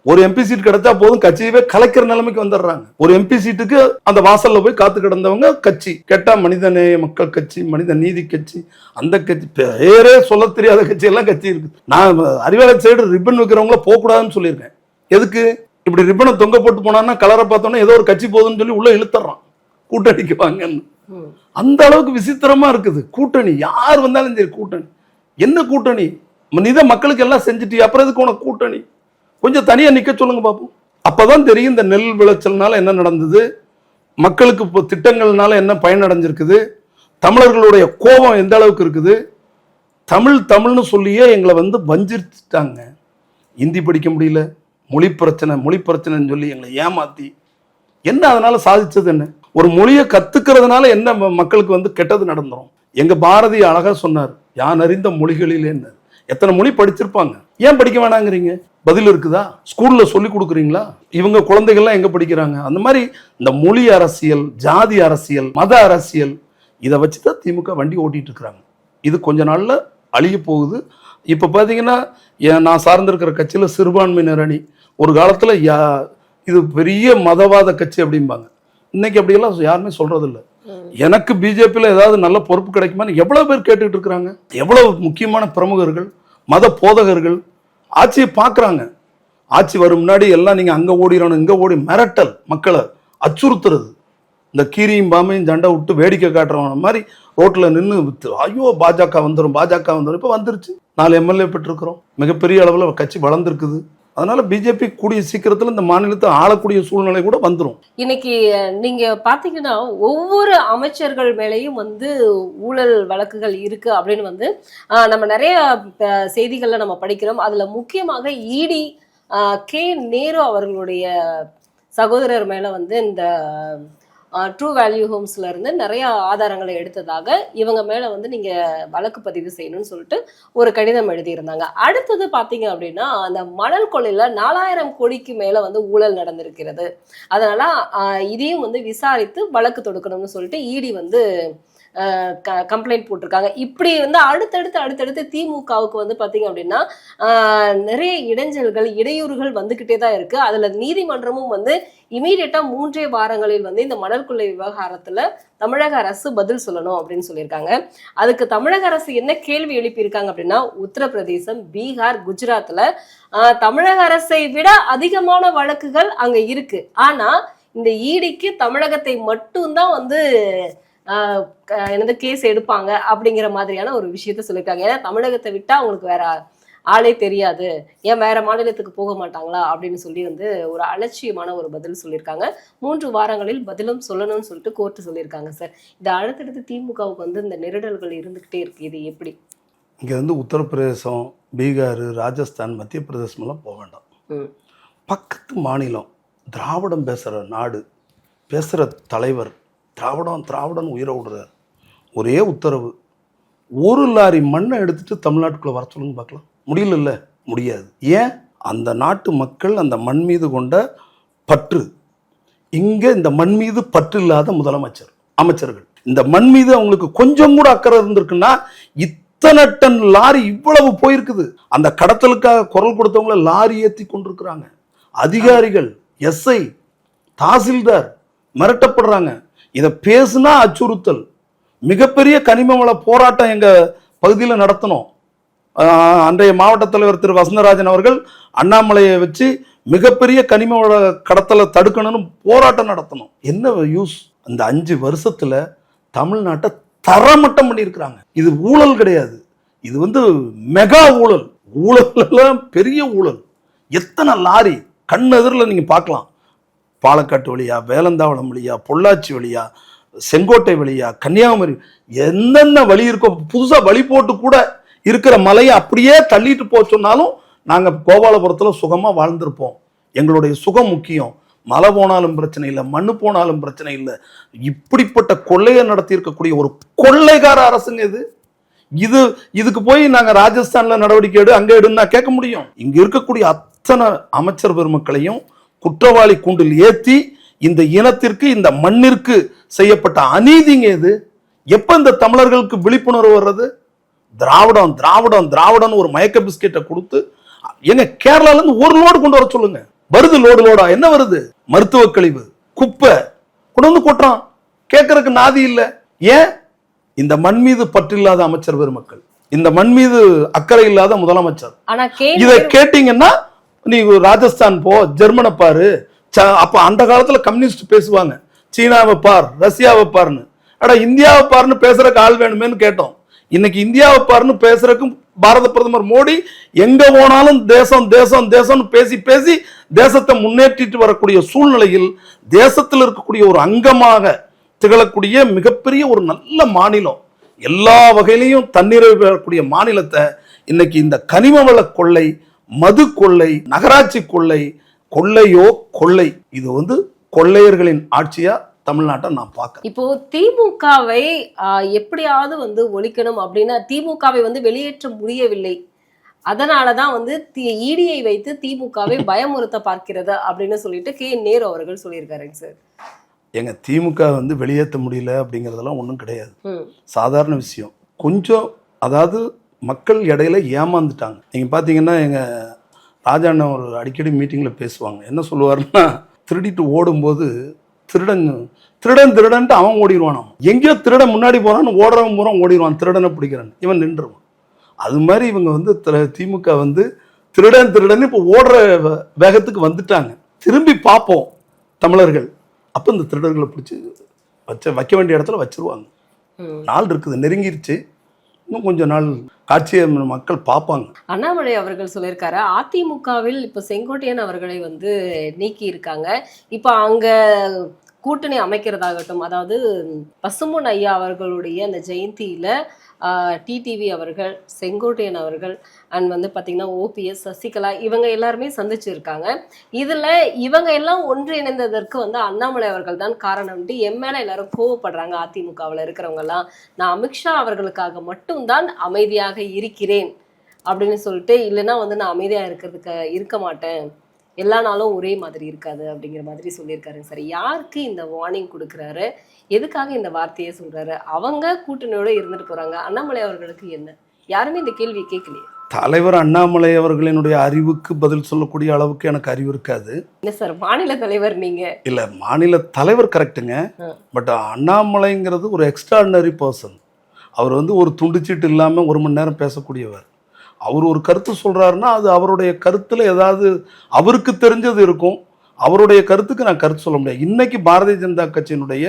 ஒரு எம்பி சீட் கிடைச்சா போதும் கட்சியவே கலைக்கிற நிலைமைக்கு வந்துடுறாங்க. ஒரு எம்பி சீட்டுக்கு அந்த வாசல்ல போய் காத்து கிடந்தவங்க கட்சி. கேட்டா மனிதநேய மக்கள் கட்சி மனித நீதி கட்சி அந்த கட்சி பேரே சொல்ல தெரியாத கட்சி எல்லாம் கட்சி இருக்கு. நான் அறிவாளை சைடு ரிப்பன் வைக்கிறவங்கள போகக்கூடாதுன்னு சொல்லியிருக்கேன். எதுக்கு? இப்படி ரிப்பனை தொங்க போட்டு போனான்னா கலரை பார்த்தோன்னா ஏதோ ஒரு கட்சி போகுதுன்னு சொல்லி உள்ள இழுத்துறான். கூட்டணிக்கு வாங்கன்னு. அந்த அளவுக்கு விசித்திரமா இருக்குது. கூட்டணி யார் வந்தாலும் சரி கூட்டணி. என்ன கூட்டணி? தான் மக்களுக்கு எல்லாம் செஞ்சுட்டு அப்புறம் எதுக்கு உனக்கு கூட்டணி? கொஞ்சம் தனியாக நிற்க சொல்லுங்க பார்ப்போம் அப்போதான் தெரியும் இந்த நெல் விளைச்சல்னால என்ன நடந்தது மக்களுக்கு இப்போ திட்டங்கள்னால என்ன பயன் அடைஞ்சிருக்குது தமிழர்களுடைய கோபம் எந்த அளவுக்கு இருக்குது தமிழ் தமிழ்னு சொல்லியே எங்களை வந்து வஞ்சிருச்சுட்டாங்க ஹிந்தி படிக்க முடியல மொழி பிரச்சனை மொழி பிரச்சனைன்னு சொல்லி எங்களை ஏமாத்தி என்ன அதனால் சாதிச்சது என்ன? ஒரு மொழியை கற்றுக்கிறதுனால என்ன ம- மக்களுக்கு வந்து கெட்டது நடந்துடும் எங்கள் பாரதி அழகாக சொன்னார் யான் அறிந்த மொழிகளில் என்ன? எத்தனை மொழி படிச்சிருப்பாங்க? ஏன் படிக்க வேணாங்கிறீங்க? பதில் இருக்குதா? ஸ்கூல்ல சொல்லி கொடுக்குறீங்களா? இவங்க குழந்தைகள்லாம் எங்க படிக்கிறாங்க? அந்த மாதிரி இந்த மொழி அரசியல் ஜாதி அரசியல் மத அரசியல் இதை வச்சு தான் திமுக வண்டி ஓட்டிட்டு இருக்கிறாங்க. இது கொஞ்ச நாள்ல அழிய போகுது. இப்போ பார்த்தீங்கன்னா ஏன் நான் சார்ந்திருக்கிற கட்சியில் சிறுபான்மையினர் அணி ஒரு காலத்தில் யா இது பெரிய மதவாத கட்சி அப்படிம்பாங்க. இன்னைக்கு அப்படியெல்லாம் யாருமே சொல்றதில்ல. எனக்கு பிஜேபியில் ஏதாவது நல்ல பொறுப்பு கிடைக்குமான்னு எவ்வளோ பேர் கேட்டுக்கிட்டு இருக்கிறாங்க? எவ்வளவு முக்கியமான பிரமுகர்கள்? மத போதகர்கள் ஆட்சியை பார்க்குறாங்க. ஆட்சி வரும் முன்னாடி எல்லாம் நீங்கள் அங்கே ஓடிடணும் இங்கே ஓடி மிரட்டல் மக்களை அச்சுறுத்துறது. இந்த கீரியும் பாமையும் ஜண்டை விட்டு வேடிக்கை காட்டுறவன மாதிரி ரோட்டில் நின்று ஐயோ பாஜக வந்துடும் பாஜக வந்துடும் இப்போ வந்துருச்சு. நாலு எம்எல்ஏ பெற்றிருக்கிறோம். மிகப்பெரிய அளவில் கட்சி வளர்ந்துருக்குது. அதனால பிஜேபி கூடிய சீக்கிரத்தில் இந்த மாநிலத்தை ஆளக்கூடிய சூழ்நிலை கூட வந்துடும் இன்னைக்கு நீங்க பாத்தீங்கன்னா ஒவ்வொரு அமைச்சர்கள் மேலேயும் வந்து ஊழல் வழக்குகள் இருக்கு அப்படின்னு வந்து நம்ம நிறைய செய்திகள்ல நம்ம படிக்கிறோம். அதுல முக்கியமாக இடி கே நேரு அவர்களுடைய சகோதரர் மேல வந்து இந்த ட்ரூ வேல்யூ ஹோம்ஸ்ல இருந்து நிறைய ஆதாரங்களை எடுத்ததாக இவங்க மேல வந்து நீங்க வழக்கு பதிவு செய்யணும்னு சொல்லிட்டு ஒரு கடிதம் எழுதியிருந்தாங்க. அடுத்தது பாத்தீங்க அப்படின்னா அந்த மணல் கொள்ளையில நாலாயிரம் கோடிக்கு மேல வந்து ஊழல் நடந்திருக்கிறது. அதனால இதையும் வந்து விசாரித்து வழக்கு தொடுக்கணும்னு சொல்லிட்டு இடி வந்து கம்ப்ளைண்ட் போட்டிருக்காங்க. இப்படி வந்து அடுத்தடுத்து அடுத்தடுத்து திமுகவுக்கு வந்து பார்த்தீங்க அப்படின்னா நிறைய இடைஞ்சல்கள் இடையூறுகள் வந்துக்கிட்டே தான் இருக்கு. அதில் நீதிமன்றமும் வந்து இமீடியட்டாக மூன்றே வாரங்களில் வந்து இந்த மணல் கொள்ளை விவகாரத்தில் தமிழக அரசு பதில் சொல்லணும் அப்படின்னு சொல்லியிருக்காங்க. அதுக்கு தமிழக அரசு என்ன கேள்வி எழுப்பியிருக்காங்க அப்படின்னா உத்தரப்பிரதேசம் பீகார் குஜராத்தில் தமிழக அரசை விட அதிகமான வழக்குகள் அங்கே இருக்கு. ஆனால் இந்த ஈடிக்கு தமிழகத்தை மட்டும்தான் வந்து என்னது கேஸ் எடுப்பாங்க அப்படிங்கிற மாதிரியான ஒரு விஷயத்த சொல்லியிருக்காங்க ஏன்னா தமிழகத்தை விட்டா அவங்களுக்கு வேற ஆளே தெரியாது. ஏன் வேற மாநிலத்துக்கு போக மாட்டாங்களா அப்படின்னு சொல்லி வந்து ஒரு அலட்சியமான ஒரு பதில் சொல்லியிருக்காங்க மூன்று வாரங்களில் பதிலும் சொல்லணும்னு சொல்லிட்டு கோர்ட்டு சொல்லியிருக்காங்க சார் இது அடுத்தடுத்து திமுகவுக்கு வந்து இந்த நெருடல்கள் இருந்துகிட்டே இருக்கு. இது எப்படி? இங்கே வந்து உத்தரப்பிரதேசம் பீகார் ராஜஸ்தான் மத்திய பிரதேசமெல்லாம் போக வேண்டாம். பக்கத்து மாநிலம் திராவிடம் பேசுகிற நாடு பேசுகிற தலைவர் திராவிடம் திராவிடம் உயிரை விடுறார் ஒரே உத்தரவு. ஒரு லாரி மண்ணை எடுத்துட்டு தமிழ்நாட்டுக்குள்ளே வர சொல்லுங்க பார்க்கலாம். முடியல முடியாது. ஏன்? அந்த நாட்டு மக்கள் அந்த மண் மீது கொண்ட பற்று. இங்கே இந்த மண் மீது பற்று இல்லாத முதலமைச்சர் அமைச்சர்கள். இந்த மண் மீது அவங்களுக்கு கொஞ்சம் கூட அக்கறை இருந்திருக்குன்னா இத்தனை டன் லாரி இவ்வளவு போயிருக்குது. அந்த கடத்தலுக்காக குரல் கொடுத்தவங்கள லாரி ஏற்றி கொண்டிருக்கிறாங்க. அதிகாரிகள் எஸ்ஐ தாசில்தார் மிரட்டப்படுறாங்க. இதை பேசுனா அச்சுறுத்தல். மிகப்பெரிய கனிம வள போராட்டம் எங்கள் பகுதியில் நடத்தணும். அன்றைய மாவட்ட தலைவர் திரு வசந்தராஜன் அவர்கள் அண்ணாமலையை வச்சு மிகப்பெரிய கனிம வள கடத்தலை தடுக்கணும்னு போராட்டம் நடத்தணும். என்ன யூஸ் அந்த அஞ்சு வருஷத்தில் தமிழ்நாட்டை தரமட்டம் பண்ணியிருக்கிறாங்க. இது ஊழல் கிடையாது. இது வந்து மெகா ஊழல். ஊழல்லாம் பெரிய ஊழல். எத்தனை லாரி கண் எதிரில் நீங்கள் பார்க்கலாம். பாலக்காட்டு வழியா வேலந்தாவளம் வழியா பொள்ளாச்சி வழியா செங்கோட்டை வழியா கன்னியாகுமரி எந்தெந்த வழி இருக்கோ புதுசாக வழி போட்டு கூட இருக்கிற மலையை அப்படியே தள்ளிட்டு போக சொன்னாலும் நாங்கள் கோபாலபுரத்தில் சுகமாக வாழ்ந்திருப்போம். எங்களுடைய சுகம் முக்கியம். மலை போனாலும் பிரச்சனை இல்லை மண்ணு போனாலும் பிரச்சனை இல்லை. இப்படிப்பட்ட கொள்ளையை நடத்தி இருக்கக்கூடிய ஒரு கொள்ளைகார அரசுங்க இது. இது இதுக்கு போய் நாங்கள் ராஜஸ்தானில் நடவடிக்கை எடு அங்கே எடுன்னா கேட்க முடியும். இங்கே இருக்கக்கூடிய அத்தனை அமைச்சர் பெருமக்களையும் குற்றவாளி கூண்டில் ஏத்தி இந்த இனத்திற்கு இந்த மண்ணிற்கு செய்யப்பட்ட அநீதிங்க இது எப்ப இந்த தமிழர்களுக்கு விழிப்புணர்வு வர்றது? திராவிடம் திராவிடம் திராவிடம்னு ஒரு மயக்க பிஸ்கெட்டை கொடுத்து எங்க கேரளால இருந்து ஒரு லோடு கொண்டு வர சொல்லுங்க. வருது லோடு லோடா என்ன வருது? மருத்துவ கழிவு குப்பை கொண்டு வந்து கொட்டுறான். கேட்கறதுக்கு நாதி இல்ல. ஏன்? இந்த மண் மீது பற்றில்லாத அமைச்சர் பெருமக்கள். இந்த மண் மீது அக்கறை இல்லாத முதலமைச்சர். இதை கேட்டீங்கன்னா நீ ராஜஸ்தான் போ ஜெர்மனை பாரு. ச- அந்த காலத்தில் கம்யூனிஸ்ட் பேசுவாங்க. சீனாவை பார் ரஷ்யாவை பாருன்னு. அடா இந்தியாவை பாருன்னு பேசுறதுக்கு ஆள் வேணுமேன்னு கேட்டோம். இன்னைக்கு இந்தியாவை பாருன்னு பேசுறதுக்கும் பாரத பிரதமர் மோடி எங்க போனாலும் தேசம் தேசம் தேசம்னு பேசி பேசி தேசத்தை முன்னேற்றிட்டு வரக்கூடிய சூழ்நிலையில் தேசத்தில் இருக்கக்கூடிய ஒரு அங்கமாக திகழக்கூடிய மிகப்பெரிய ஒரு நல்ல மாநிலம். எல்லா வகையிலையும் தன்னிறைவு பெறக்கூடிய மாநிலத்தை இன்னைக்கு இந்த கனிம வள கொள்ளை மது கொள்ளை நகராட்சி கொள்ளை கொள்ளையோ கொள்ளை. இது வந்து கொள்ளையர்களின் ஆட்சியா தமிழ்நாட்டை நான் பார்க்கறேன். இப்போ திமுகவை எப்படியாவது வந்து ஒழிக்கணும் அப்படின்னா திமுகவை வந்து வெளியேற்ற முடியவில்லை. அதனாலதான் வந்து இடியை வைத்து திமுகவை பயமுறுத்த பார்க்கிறது அப்படின்னு சொல்லிட்டு கே. நேரு அவர்கள் சொல்லியிருக்காருங்க சார். எங்க திமுக வந்து வெளியேற்ற முடியல அப்படிங்கிறதெல்லாம் ஒன்றும் கிடையாது. சாதாரண விஷயம். கொஞ்சம் அதாவது மக்கள் இடையில ஏமாந்துட்டாங்க. நீங்கள் பார்த்தீங்கன்னா எங்கள் ராஜா அண்ணன் ஒரு அடிக்கடி மீட்டிங்கில் பேசுவாங்க. என்ன சொல்லுவாருன்னா திருடிட்டு ஓடும்போது திருடன் திருடன் திருடன்ட்டு அவன் ஓடிடுவான் அவன் எங்கேயோ திருடன் முன்னாடி போறான்னு ஓடுறவன் பூரா ஓடிடுவான். திருடனை பிடிக்கிறான் இவன் நின்றுவான். அது மாதிரி இவங்க வந்து திமுக வந்து திருடன் திருடன் இப்போ ஓடுற வேகத்துக்கு வந்துட்டாங்க. திரும்பி பார்ப்போம் தமிழர்கள். அப்போ இந்த திருடர்களை பிடிச்சி வச்ச வைக்க வேண்டிய இடத்துல வச்சிருவாங்க. நாள் இருக்குது. நெருங்கிருச்சு. இன்னும் கொஞ்சம் நாள் காட்சியை மக்கள் பார்ப்பாங்க. அண்ணாமலை அவர்கள் சொல்லியிருக்காரு அதிமுகவில் இப்போ செங்கோட்டையன் அவர்களை வந்து நீக்கி இருக்காங்க இப்போ அங்க கூட்டணி அமைக்கிறதாகட்டும் அதாவது பசுமுன் ஐயா அவர்களுடைய அந்த ஜெயந்தியில டிடிவி அவர்கள் செங்கோட்டையன் அவர்கள் அண்ட் வந்து பார்த்தீங்கன்னா ஓபிஎஸ் சசிகலா இவங்க எல்லாருமே சந்திச்சிருக்காங்க. இதில் இவங்க எல்லாம் ஒன்றிணைந்ததற்கு வந்து அண்ணாமலை அவர்கள் தான் காரணம்ட்டு என் மேலே எல்லாரும் கோவப்படுறாங்க அதிமுகவில் இருக்கிறவங்கெல்லாம். நான் அமித்ஷா அவர்களுக்காக மட்டும்தான் அமைதியாக இருக்கிறேன் அப்படின்னு சொல்லிட்டு இல்லைன்னா வந்து நான் அமைதியாக இருக்கிறதுக்கு இருக்க மாட்டேன். எல்லா நாளும் ஒரே மாதிரி இருக்காது அப்படிங்கிற மாதிரி சொல்லியிருக்காரு. சார் யாருக்கு இந்த வார்னிங் கொடுக்குறாரு? எதுக்காக இந்த வார்த்தையை சொல்றாரு? அவங்க கூட்டணியோட இருந்துட்டு போறாங்க. அண்ணாமலை அவர்களுக்கு என்ன? யாருமே இந்த கேள்வி கேட்கலையே. தலைவர் அண்ணாமலை அவர்களினுடைய அறிவுக்கு பதில் சொல்லக்கூடிய அளவுக்கு எனக்கு அறிவு இருக்காது. என்ன சார் மாநில தலைவர் நீங்க? இல்ல மாநில தலைவர் கரெக்டுங்க. பட் அண்ணாமலைங்கிறது ஒரு எக்ஸ்ட்ராடினரி பர்சன் அவர் வந்து ஒரு துண்டுச்சீட்டு இல்லாம ஒரு மணி நேரம் பேசக்கூடியவர். அவர் ஒரு கருத்து சொல்றாருன்னா அது அவருடைய கருத்துல ஏதாவது அவருக்கு தெரிஞ்சது இருக்கும். அவருடைய கருத்துக்கு நான் கருத்து சொல்ல முடியாது. இன்னைக்கு பாரதிய ஜனதா கட்சியினுடைய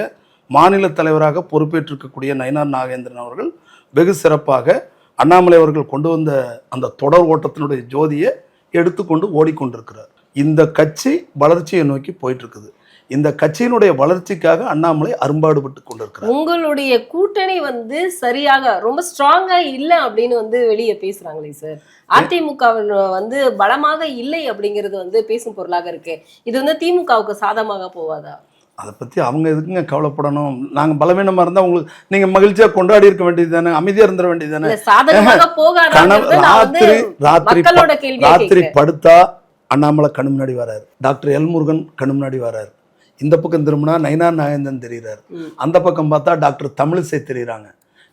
மாநில தலைவராக பொறுப்பேற்றிருக்கக்கூடிய நயனார் நாகேந்திரன் அவர்கள் வெகு சிறப்பாக அண்ணாமலை அவர்கள் கொண்டு வந்த அந்த தொடர் ஓட்டத்தினுடைய ஜோதியை எடுத்துக்கொண்டு ஓடிக்கொண்டிருக்கிறார். இந்த கட்சி வளர்ச்சியை நோக்கி போயிட்டு இருக்குது இந்த கட்சியினுடைய வளர்ச்சிக்காக அண்ணாமலை அரும்பாடுபட்டு கொண்டிருக்கிறார். உங்களுடைய கூட்டணி வந்து சரியாக ரொம்ப ஸ்ட்ராங்கா இல்ல அப்படின்னு வந்து வெளியே பேசுறாங்களே சார் அதிமுக வந்து பலமாக இல்லை அப்படிங்கிறது வந்து பேசும் பொருளாக இருக்கு. இது வந்து திமுகவுக்கு சாதமாக போவாதா அதை பற்றி அவங்க எதுக்குங்க கவலைப்படணும்? நாங்கள் பலவீனமாக இருந்தால் உங்களுக்கு நீங்கள் மகிழ்ச்சியாக கொண்டாடி இருக்க வேண்டியது தானே? அமைதியாக இருந்துட வேண்டியது தானே? கனவு ராத்திரி ராத்திரி ராத்திரி படுத்தா அண்ணாமலை கண்ணு முன்னாடி வராரு. டாக்டர் எல் முருகன் கண்ணு முன்னாடி வராரு. இந்த பக்கம் திரும்பினா நயினார் நாகேந்திரன் தெரியுறாரு. ம். அந்த பக்கம் பார்த்தா டாக்டர் தமிழிசை தெரியுறாங்க.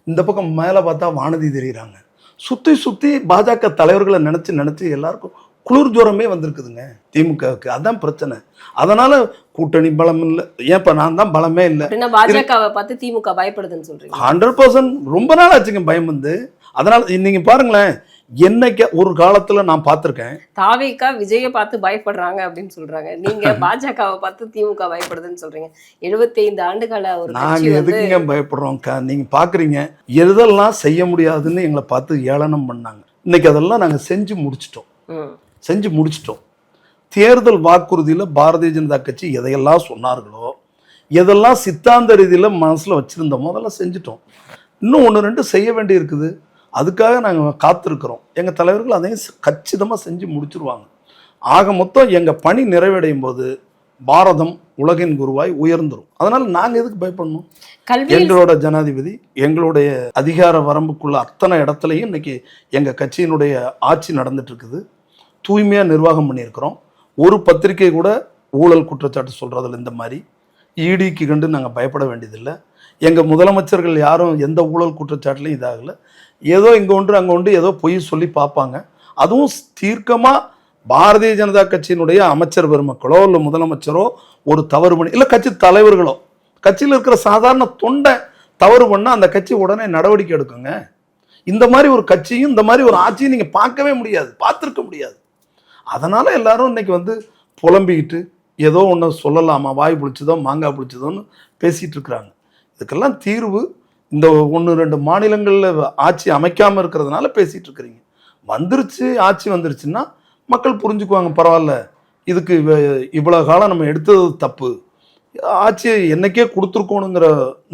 இந்த பக்கம் மேலே பார்த்தா வானதி தெரியுறாங்க. சுற்றி சுற்றி பாஜக தலைவர்களை நினச்சி நினச்சி எல்லாருக்கும் குளிர் ஜுரமே வந்திருக்குதுங்க திமுகவுக்கு. அதான் பிரச்சனை. அதனால கூட்டணி பலம் இல்லை. ஏன்ப்பா நான் தான் பலமே இல்லை. பாஜகவை பார்த்து திமுக பயப்படுதுன்னு சொல்றீங்க. ஹண்ட்ரட் பர்சன்ட் ரொம்ப நாள் ஆச்சுங்க பயம் வந்து. அதனால நீங்க பாருங்களேன். என்னைக்கு ஒரு காலத்துல நான் பார்த்துருக்கேன். தாவேக்கா விஜய பார்த்து பயப்படுறாங்க அப்படின்னு சொல்றாங்க. நீங்க பாஜகவை பார்த்து திமுக பயப்படுதுன்னு சொல்றீங்க. 75 ஆண்டுகால ஒரு நாங்க எதுக்குங்க பயப்படுறோம்க்கா? நீங்க பாக்குறீங்க. எதெல்லாம் செய்ய முடியாதுன்னு எங்களை பார்த்து ஏளனம் பண்ணாங்க. இன்னைக்கு அதெல்லாம் நாங்க செஞ்சு முடிச்சிட்டோம். செஞ்சு முடிச்சிட்டோம். தேர்தல் வாக்குறுதியில பாரதிய ஜனதா கட்சி எதையெல்லாம் சொன்னார்களோ எதெல்லாம் சித்தாந்த ரீதியில மனசுல வச்சிருந்தோமோ அதெல்லாம் செஞ்சுட்டோம். இன்னும் ஒன்று ரெண்டு செய்ய வேண்டி இருக்குது அதுக்காக நாங்கள் காத்திருக்கிறோம். எங்கள் தலைவர்கள் அதையும் ச- கச்சிதமா செஞ்சு முடிச்சிருவாங்க. ஆக மொத்தம் எங்கள் பணி நிறைவடையும் போது பாரதம் உலகின் குருவாய் உயர்ந்துரும். அதனால நாங்கள் எதுக்கு பயப்படணும்? எங்களோட ஜனாதிபதி எங்களுடைய அதிகார வரம்புக்குள்ள அத்தனை இடத்துலையும் இன்னைக்கு எங்க கட்சியினுடைய ஆட்சி நடந்துட்டு இருக்குது. தூய்மையாக நிர்வாகம் பண்ணியிருக்கிறோம். ஒரு பத்திரிகை கூட ஊழல் குற்றச்சாட்டு சொல்கிறதில் இந்த மாதிரி. ஈடிக்கு கண்டு நாங்கள் பயப்பட வேண்டியதில்லை. எங்கள் முதலமைச்சர்கள் யாரும் எந்த ஊழல் குற்றச்சாட்டுலையும் இதாகல. ஏதோ இங்கே ஒன்று அங்கே ஒன்று ஏதோ பொய் சொல்லி பார்ப்பாங்க. அதுவும் தீர்க்கமாக பாரதிய ஜனதா கட்சியினுடைய அமைச்சர் பெருமக்களோ இல்லை முதலமைச்சரோ ஒரு தவறு பண்ணி இல்லை கட்சி தலைவர்களோ கட்சியில் இருக்கிற சாதாரண தொண்டை தவறு பண்ணால் அந்த கட்சி உடனே நடவடிக்கை எடுக்குங்க. இந்த மாதிரி ஒரு கட்சியும் இந்த மாதிரி ஒரு ஆட்சியும் நீங்கள் பார்க்கவே முடியாது பார்த்துருக்க முடியாது. அதனால் எல்லாரும் இன்னைக்கு வந்து புலம்பிக்கிட்டு ஏதோ ஒன்று சொல்லலாமா வாய் புளிச்சதோ மாங்காய் பிடிச்சதோன்னு பேசிகிட்டு இருக்கிறாங்க இதுக்கெல்லாம் தீர்வு இந்த ஒன்று ரெண்டு மாநிலங்களில் ஆட்சி அமைக்காமல் இருக்கிறதுனால பேசிகிட்டு இருக்கிறீங்க வந்துருச்சு ஆட்சி வந்துருச்சுன்னா மக்கள் புரிஞ்சுக்குவாங்க பரவாயில்ல. இதுக்கு இவ்வளோ காலம் நம்ம எடுத்தது தப்பு. ஆட்சியை என்னைக்கே கொடுத்துருக்கோணுங்கிற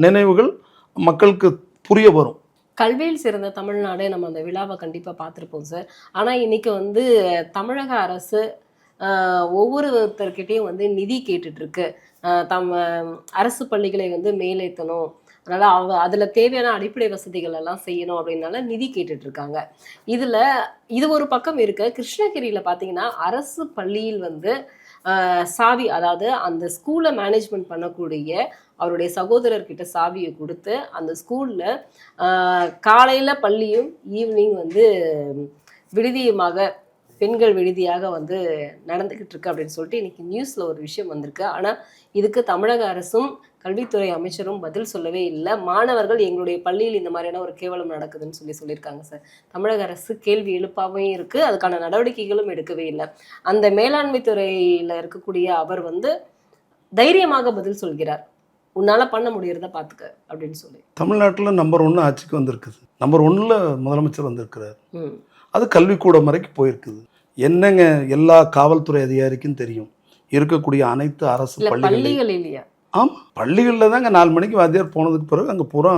நினைவுகள் மக்களுக்கு புரிய வரும். கல்வியில் சிறந்த தமிழ்நாடு நம்ம அந்த விழாவை கண்டிப்பாக பார்த்துருப்போம் சார் ஆனால் இன்னைக்கு வந்து தமிழக அரசு ஒவ்வொருத்தர்கிட்டையும் வந்து நிதி கேட்டுட்ருக்கு. தம் அரசு பள்ளிகளை வந்து மேலேத்தணும். அதனால் அவ அதில் தேவையான அடிப்படை வசதிகள் எல்லாம் செய்யணும் அப்படின்னால நிதி கேட்டுட்ருக்காங்க. இதில் இது ஒரு பக்கம் இருக்க. கிருஷ்ணகிரியில் பார்த்தீங்கன்னா அரசு பள்ளியில் வந்து சாவி அதாவது அந்த ஸ்கூலை மேனேஜ்மெண்ட் பண்ணக்கூடிய அவருடைய சகோதரர்கிட்ட சாவியை கொடுத்து அந்த ஸ்கூலில் காலையில் பள்ளியும் ஈவினிங் வந்து விடுதியுமாக பெண்கள் விடுதியாக வந்து நடந்துக்கிட்டு இருக்கு அப்படின்னு சொல்லிட்டு இன்னைக்கு நியூஸில் ஒரு விஷயம் வந்திருக்கு. ஆனால் இதுக்கு தமிழக அரசும் கல்வித்துறை அமைச்சரும் பதில் சொல்லவே இல்லை. மாணவர்கள் எங்களுடைய பள்ளியில் இந்த மாதிரியான ஒரு கேவலம் நடக்குதுன்னு சொல்லி சொல்லியிருக்காங்க சார். தமிழக அரசு கேள்வி எழுப்பாகவும் இருக்குது அதுக்கான நடவடிக்கைகளும் எடுக்கவே இல்லை. அந்த மேலாண்மை துறையில் இருக்கக்கூடிய அவர் வந்து தைரியமாக பதில் சொல்கிறார். உன்னால பண்ண முடியறத பாத்துக்க அப்படின்னு சொல்லி. தமிழ்நாட்டில் நம்பர் ஒன்று ஆட்சிக்கு வந்திருக்குது. நம்பர் ஒன்றில் முதலமைச்சர் வந்திருக்கிறார். அது கல்விக்கூடம் வரைக்கும் போயிருக்குது. என்னங்க எல்லா காவல்துறை அதிகாரிக்கும் தெரியும். இருக்கக்கூடிய அனைத்து அரசு பள்ளிகள் இல்லையா? ஆமாம் பள்ளிகளில் தாங்க நாலு மணிக்கு வாத்தியார் போனதுக்கு பிறகு அங்கே பூரா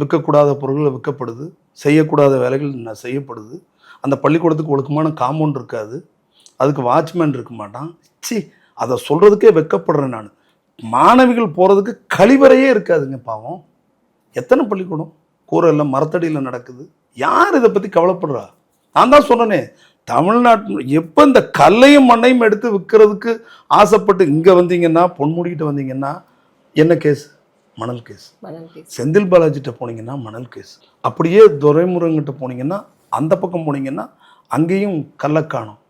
விற்கக்கூடாத பொருட்கள் விற்கப்படுது. செய்யக்கூடாத வேலைகள் செய்யப்படுது. அந்த பள்ளிக்கூடத்துக்கு ஒழுக்கமான காம்பவுண்ட் இருக்காது. அதுக்கு வாட்ச்மேன் இருக்க மாட்டான். சி அதை சொல்கிறதுக்கே வெக்கப்படுறேன் நான். மாணவிகள் போகிறதுக்கு கழிவறையே இருக்காதுங்க பாவம். எத்தனை பள்ளிக்கூடம்? கூரை எல்லாம் மரத்தடியில் நடக்குது. யார் இதை பற்றி கவலைப்படுறா? நான் தான் சொன்னனே தமிழ்நாட்டு எப்போ இந்த கல்லையும் மண்ணையும் எடுத்து விற்கிறதுக்கு ஆசைப்பட்டு இங்கே வந்தீங்கன்னா பொன்முடிக்கிட்ட வந்தீங்கன்னா என்ன கேஸ் மணல் கேஸ். செந்தில் பாலாஜிட்ட போனீங்கன்னா மணல் கேஸ் அப்படியே துரைமுருகன்கிட்ட போனீங்கன்னா அந்த பக்கம் போனீங்கன்னா அங்கேயும் கள்ளக்காணும்.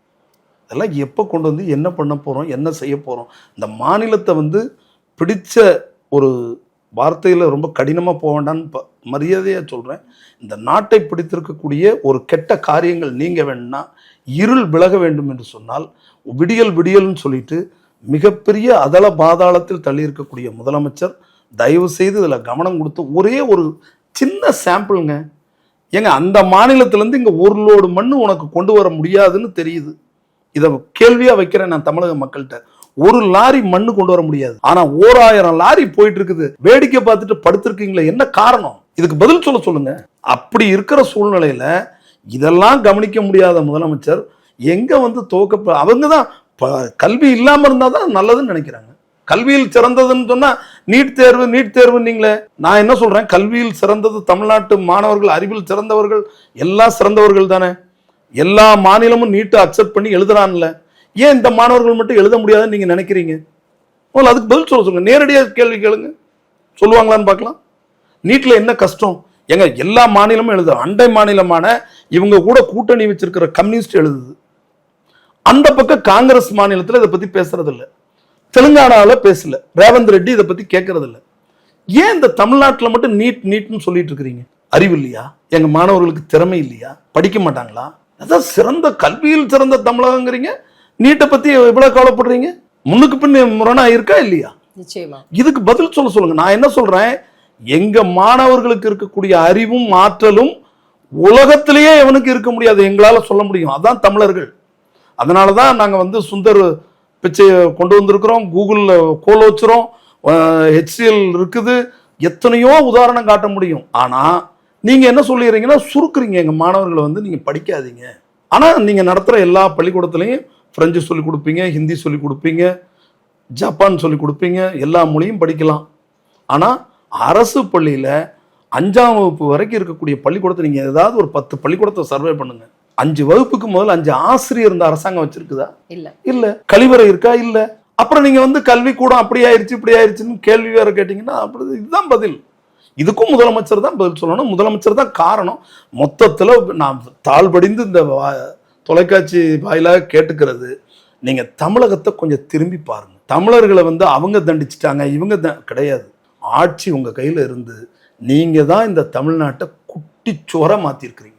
இதெல்லாம் எப்போ கொண்டு வந்து என்ன பண்ண போகிறோம் என்ன செய்ய போகிறோம் இந்த மாநிலத்தை வந்து பிடித்த ஒரு வார்த்தையில் ரொம்ப கடினமாக போக வேண்டாம்னு ப மரியாதையாக சொல்கிறேன் இந்த நாட்டை பிடித்திருக்கக்கூடிய ஒரு கெட்ட காரியங்கள் நீங்க வேணும்னா இருள் விலக வேண்டும் என்று சொன்னால் விடியல் விடியல்னு சொல்லிட்டு மிகப்பெரிய அதல பாதாளத்தில் தள்ளி இருக்கக்கூடிய முதலமைச்சர் தயவு செய்து இதில் கவனம் கொடுத்து ஒரே ஒரு சின்ன சாம்பிளுங்க ஏங்க அந்த மாநிலத்திலேருந்து இங்கே ஒரு லோடு மண் உனக்கு கொண்டு வர முடியாதுன்னு தெரியுது. இதை கேள்வியாக வைக்கிறேன் நான் தமிழக மக்கள்கிட்ட. ஒரு லாரி மண்ணு கொண்டு வர முடியாது. ஆனா ஓராயிரம் லாரி போயிட்டு இருக்குது வேடிக்கை பார்த்துட்டு படுத்திருக்கீங்களே என்ன காரணம்? இதுக்கு பதில் சொல்ல சொல்லுங்க. அப்படி இருக்கிற சூழ்நிலையில இதெல்லாம் கவனிக்க முடியாத முதலமைச்சர் எங்க வந்து துவக்க அவங்க தான் ப- கல்வி இல்லாம இருந்தா தான் நல்லதுன்னு நினைக்கிறாங்க. கல்வியில் சிறந்ததுன்னு சொன்னா நீட் தேர்வு நீட் தேர்வு நீங்களே நான் என்ன சொல்றேன்? கல்வியில் சிறந்தது தமிழ்நாட்டு மாணவர்கள் அறிவில் சிறந்தவர்கள் எல்லாம் சிறந்தவர்கள் தானே. எல்லா மாநிலமும் நீட்டை அக்செப்ட் பண்ணி எழுதுறான்ல. ஏன் இந்த மாணவர்கள் மட்டும் எழுத முடியாதுன்னு நீங்க நினைக்கிறீங்க? முதல்ல அதுக்கு பதில் சொல்ல சொல்லுங்க. நேரடியாக கேள்வி கேளுங்க. சொல்லுவாங்களான்னு பார்க்கலாம். நீட்டில் என்ன கஷ்டம்? ஏங்க எல்லா மாநிலமும் எழுது. அண்டை மாநிலமான இவங்க கூட கூட்டணி வச்சிருக்கிற கம்யூனிஸ்ட் எழுதுது. அந்த பக்கம் காங்கிரஸ் மாநிலத்தில் இதை பத்தி பேசுறது இல்லை தெலுங்கானாவில் பேசல. ரேவந்த் ரெட்டி இதை பத்தி கேட்கறதில்ல ஏன் இந்த தமிழ்நாட்டில் மட்டும் நீட் நீட்னு சொல்லிட்டு இருக்கிறீங்க? அறிவு இல்லையா? எங்க மாணவர்களுக்கு திறமை இல்லையா? படிக்க மாட்டாங்களா? அதான் சிறந்த கல்வியில் சிறந்த தமிழகங்கிறீங்க. நீட்டை பத்தி எவ்வளவு கவலைப்படுறீங்க? முன்னுக்கு பின் முரணா இருக்கா இல்லையா? நிச்சயமா. இதுக்கு பதில் சொல்ல சொல்லுங்க. நான் என்ன சொல்றேன்? எங்க மாணவர்களுக்கு இருக்கக்கூடிய அறிவும் ஆற்றலும் உலகத்திலேயே எவனுக்கு இருக்க முடியாது? எங்களால சொல்ல முடியும். அதான் தமிழர்கள். அதனால தான் நாங்கள் வந்து சுந்தர் பிச்சையை கொண்டு வந்திருக்கிறோம். கூகுளில் கோல் வச்சுறோம். ஹெச்சிஎல் இருக்குது. எத்தனையோ உதாரணம் காட்ட முடியும். ஆனால் நீங்கள் என்ன சொல்லிடுறீங்கன்னா சுருக்குறீங்க. எங்கள் மாணவர்களை வந்து நீங்கள் படிக்காதீங்க. ஆனால் நீங்கள் நடத்துகிற எல்லா பள்ளிக்கூடத்துலையும் ஃப்ரெஞ்சு சொல்லி கொடுப்பீங்க ஹிந்தி சொல்லி கொடுப்பீங்க ஜப்பான் சொல்லி கொடுப்பீங்க எல்லா மொழியும் படிக்கலாம். ஆனால் அரசு பள்ளியில் அஞ்சாம் வகுப்பு வரைக்கும் இருக்கக்கூடிய பள்ளிக்கூடத்தை நீங்கள் ஏதாவது ஒரு பத்து பள்ளிக்கூடத்தை சர்வே பண்ணுங்க. அஞ்சு வகுப்புக்கு முதல்ல அஞ்சு ஆசிரியர் இந்த அரசாங்கம் வச்சிருக்குதா? இல்ல. இல்ல. கழிவறை இருக்கா? இல்ல. அப்புறம் நீங்க வந்து கல்வி கூடம் அப்படி ஆயிருச்சு இப்படி ஆயிருச்சுன்னு கேள்வி வேற கேட்டீங்கன்னா அப்படி இதுதான் பதில். இதுக்கும் முதலமைச்சர் தான் பதில் சொல்லணும். முதலமைச்சர் தான் காரணம். மொத்தத்தில் நான் தாழ்படிந்து இந்த வா- தொலைக்காட்சி வாயிலாக கேட்டுக்கிறது. நீங்கள் தமிழகத்தை கொஞ்சம் திரும்பி பாருங்கள் தமிழர்களை வந்து அவங்க தண்டிச்சிட்டாங்க இவங்க த- கிடையாது. ஆட்சி உங்கள் கையில் இருந்து நீங்கள் தான் இந்த தமிழ்நாட்டை குட்டிச்சோரா மாற்றிருக்கிறீங்க